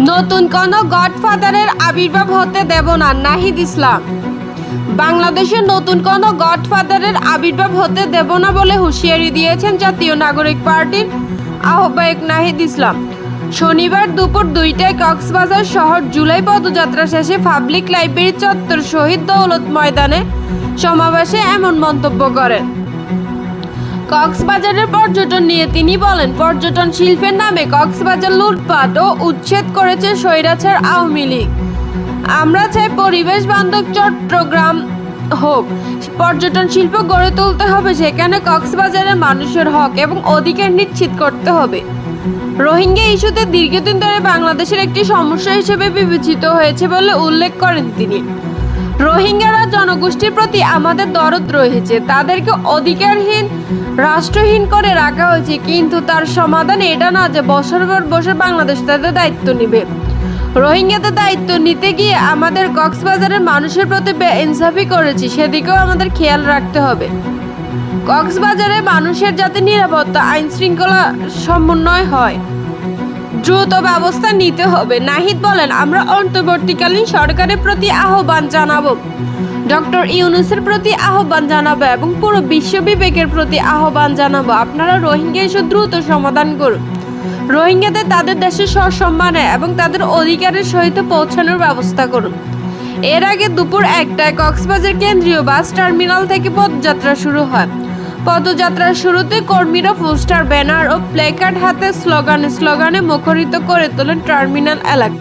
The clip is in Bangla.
নতুন কোন গডফাদারের আবির্ভাব হতে দেব না, নাহিদ ইসলাম। বাংলাদেশে নতুন কোন গডফাদারের আবির্ভাব হতে দেব না বলে হুঁশিয়ারি দিয়েছেন জাতীয় নাগরিক পার্টির আহ্বায়ক নাহিদ ইসলাম। শনিবার দুপুর দুইটায় কক্সবাজার শহর জুলাই পদযাত্রা শেষে পাবলিক লাইব্রেরি চত্বর শহীদ দৌলত ময়দানে সমাবেশে এমন মন্তব্য করেন। কক্সবাজারের পর্যটন নিয়ে তিনি বলেন, পর্যটন শিল্পের নামে কক্সবাজার লুটপাট ও উচ্ছেদ করেছে স্বৈরাচার আওয়ামী লীগ। আমরা চাই পরিবেশ বান্ধব চট্টগ্রাম হোক। পর্যটন শিল্প গড়ে তুলতে হবে, সেখানে কক্সবাজারের মানুষের হক এবং অধিকার নিশ্চিত করতে হবে। রোহিঙ্গা ইস্যুতে দীর্ঘদিন ধরে বাংলাদেশের একটি সমস্যা হিসেবে বিবেচিত হয়েছে বলে উল্লেখ করেন তিনি। রোহিঙ্গারা জনগোষ্ঠীর প্রতি আমাদের দরদ রয়েছে। তাদেরকে অধিকারহীন, রাষ্ট্রহীন করে রাখা হয়েছে। কিন্তু তার সমাধান এটা না যে বছর পর বছর বাংলাদেশ তাদের দায়িত্ব নিবে। রোহিঙ্গাদের দায়িত্ব নিতে গিয়ে আমাদের কক্সবাজারের মানুষের প্রতি ইনসাফি করেছি, সেদিকেও আমাদের খেয়াল রাখতে হবে। কক্সবাজারে মানুষের যাতে নিরাপত্তা আইন শৃঙ্খলা সমন্বয় হয়, দ্রুত ব্যবস্থা নিতে হবে। নাহিদ বলেন, আমরা অন্তর্বর্তীকালীন সরকারের প্রতি আহ্বান জানাব। ডক্টর ইউনুসের প্রতি আহ্বান জানাব এবং পুরো বিশ্ব বিবেকের প্রতি আহ্বান জানাব। আপনারা রোহিঙ্গা ইস্যু দ্রুত সমাধান করুন। রোহিঙ্গাদের তাদের দেশে সসম্মানে এবং তাদের অধিকারের সহিত পৌঁছানোর ব্যবস্থা করুন। এর আগে দুপুর একটায় কক্সবাজার কেন্দ্রীয় বাস টার্মিনাল থেকে পদযাত্রা শুরু হয়। পদযাত্রার শুরুতে কর্মীরা পোস্টার, ব্যানার ও প্লেকার্ড হাতে স্লোগানে স্লোগানে মুখরিত করে তোলেন টার্মিনাল এলাকা।